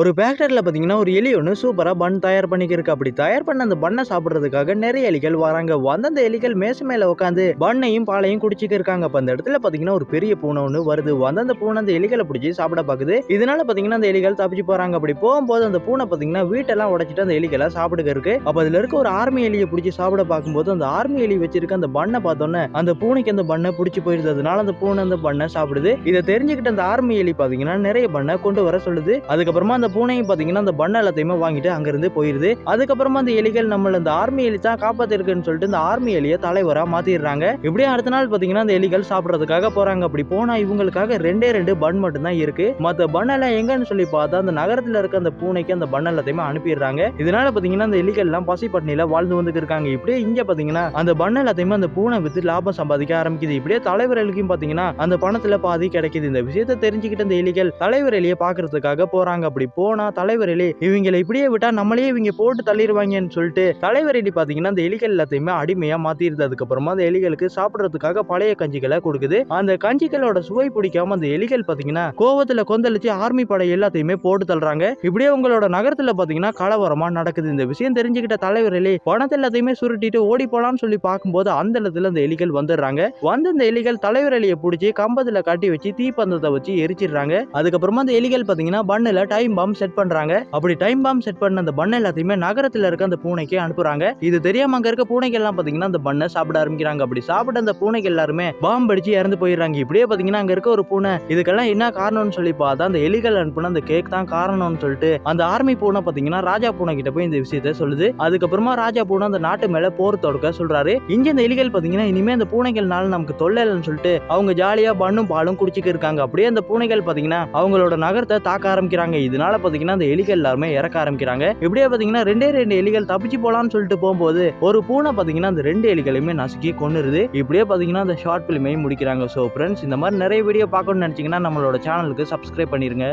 ஒரு ஃபேக்டரியில் பார்த்தீங்கன்னா ஒரு எலி ஒன்று சூப்பராக பன் தயார் பண்ணிக்கிருக்கு. அப்படி தயார் பண்ண அந்த பண்ணை சாப்பிட்றதுக்காக நிறைய எலிகள் வராங்க. வந்தந்த எலிகள் மேச மேலே உட்காந்து பண்ணையும் பாலையும் குடிச்சிக்க இருக்காங்க. அப்போ அந்த இடத்துல பார்த்தீங்கன்னா ஒரு பெரிய பூனை ஒன்று வருது. வந்த அந்த பூனை அந்த எலிகளை பிடிச்சி சாப்பிட பார்க்குது இதனால பார்த்தீங்கன்னா அந்த எலிகள் தப்பிச்சு போகிறாங்க அப்படி போகும்போது அந்த பூனை பார்த்தீங்கன்னா வீட்டெல்லாம் உடச்சிட்டு அந்த எலிகளை சாப்பிடுக்க இருக்கு. அப்போ அதில் இருக்க ஒரு ஆர்மி எலியை பிடிச்சி சாப்பிட பார்க்கும்போது அந்த ஆர்மி எலி வச்சிருக்க அந்த பண்ணை பார்த்தோன்னே அந்த பூனைக்கு அந்த பண்ணை பிடிச்சி போயிருது. அதனால அந்த பூனை அந்த பண்ணை சாப்பிடுது. இதை தெரிஞ்சுக்கிட்ட அந்த ஆர்மி எலி பார்த்தீங்கன்னா நிறைய பண்ணை கொண்டு வர சொல்லுது. அதுக்கப்புறமா அந்த பூனையும் பார்த்தீங்கன்னா அந்த பண்ணை எல்லாத்தையுமே வாங்கிட்டு அங்கிருந்து போயிடுது அதுக்கப்புறமா அந்த எலிகள் நம்மள இந்த ஆர்மி எலி தான் காப்பாத்திருக்குன்னு சொல்லிட்டு இந்த ஆர்மி எலியை தலைவரா மாற்றிடுறாங்க இப்படியே அடுத்த நாள் பார்த்தீங்கன்னா அந்த எலிகள் சாப்பிட்றதுக்காக போறாங்க. அப்படி போனால் இவங்களுக்காக ரெண்டே ரெண்டு பன் மட்டும்தான் இருக்கு. மற்ற பண்ணெல்லாம் எல்லாம் எங்கன்னு சொல்லி பார்த்தா அந்த நகரத்தில் இருக்க அந்த பூனைக்கு அந்த பண்ண எல்லாத்தையுமே அனுப்பிடுறாங்க. இதனால பார்த்தீங்கன்னா அந்த எலிகள் எல்லாம் பசி வாழ்ந்து வந்துட்டு இருக்காங்க. இப்படியே இங்க பார்த்தீங்கன்னா அந்த பண்ண எல்லாத்தையுமே அந்த பூனை விற்று லாபம் சம்பாதிக்க ஆரம்பிக்குது. இப்படியே தலைவர்களுக்கும் பார்த்தீங்கன்னா அந்த பணத்துல பாதி கிடைக்குது. இந்த விஷயத்தை தெரிஞ்சுக்கிட்டு இந்த எலிகள் தலைவர் எலியை பாக்குறதுக்காக போறாங்க. அப்படி போனா தலைவர் எலி இவங்களை இப்படியே விட்டா நம்மளே இவங்க போட்டு தள்ளிடுவாங்கன்னு சொல்லிட்டு தலைவர் எலி பாத்தீங்கன்னா அந்த எலிகள் எல்லாத்தையுமே அடிமையா மாத்திருது அதுக்கப்புறமா அந்த எலிகளுக்கு சாப்பிடுறதுக்காக பழைய கஞ்சிகளை கொடுக்குது. அந்த கஞ்சிகளோட சுவை பிடிக்காம அந்த எலிகள் பாத்தீங்கன்னா கோவத்துல கொந்தளிச்சு ஆர்மி படை எல்லாத்தையுமே போட்டு தள்ளுறாங்க. இப்படியே உங்களோட நகரத்துல பாத்தீங்கன்னா கலவரமா நடக்குது. இந்த விஷயம் தெரிஞ்சுக்கிட்ட தலைவர் எலி பணத்தை எல்லாத்தையுமே சுருட்டிட்டு ஓடி போலாம்னு சொல்லி பார்க்கும்போது அந்த இடத்துல அந்த எலிகள் வந்துடுறாங்க. வந்து அந்த எலிகள் தலைவர் எலியை பிடிச்சி கம்பத்துல கட்டி வச்சு தீப்பந்தத்தை வச்சு எரிச்சிடுறாங்க. அதுக்கப்புறமா அந்த எலிகள் பாத்தீங்கன்னா பண்ணுல டைம் பாம் செட் பண்றாங்க. அப்படி டைம் பாம் செட் பண்ண அந்த பண்ணை எல்லாத்தையுமே நகரத்துல இருக்க அந்த பூனைக்கு அனுப்புறாங்க. இது தெரியாம அங்க இருக்க பூனைகள் எல்லாம் பாத்தீங்கன்னா அந்த பண்ணை சாப்பிட ஆரம்பிக்கிறாங்க. அப்படி சாப்பிட்ட அந்த பூனைகள் எல்லாருமே பாம்பு அடிச்சு இறந்து போயிடுறாங்க. இப்படியே பாத்தீங்கன்னா அங்க இருக்க ஒரு பூனை இதுக்கெல்லாம் என்ன காரணம்னு சொல்லி பார்த்தா அந்த எலிகள் அனுப்புன அந்த கேக் தான் காரணம்னு சொல்லிட்டு அந்த ஆர்மி பூனை பாத்தீங்கன்னா ராஜா பூனை கிட்ட போய் இந்த விஷயத்த சொல்லுது. அதுக்கப்புறமா ராஜா பூனை அந்த நாட்டு மேல போர் தொடுக்க சொல்றாரு. இங்க இந்த எலிகள் பாத்தீங்கன்னா இனிமே அந்த பூனைகள்னால நமக்கு தொல்லை இல்லைன்னு சொல்லிட்டு அவங்க ஜாலியா பண்ணும் பாலும் குடிச்சிக்க இருக்காங்க. அப்படியே அந்த பூனைகள் பாத்தீங்கன்னா அவங்களோட நகரத்தை தாக்க ஆரம்பிக்கிறாங்க. இதனால அதனால பாத்தீங்கன்னா அந்த எலிகள் எல்லாருமே இறக்க ஆரம்பிக்கிறாங்க. இப்படியே பாத்தீங்கன்னா ரெண்டே ரெண்டு எலிகள் தப்பிச்சு போலாம்னு சொல்லிட்டு போகும்போது ஒரு பூனை பாத்தீங்கன்னா அந்த ரெண்டு எலிகளையுமே நசுக்கி கொண்டுருது இப்படியே பாத்தீங்கன்னா அந்த ஷார்ட் பிலிமையும் முடிக்கிறாங்க. ஸோ ஃப்ரெண்ட்ஸ் இந்த மாதிரி நிறைய வீடியோ பார்க்கணும்னு நினைச்சீங்கன்னா நம்மளோட சேனலுக்கு சப்ஸ்கிரைப் பண்ணிருங்க.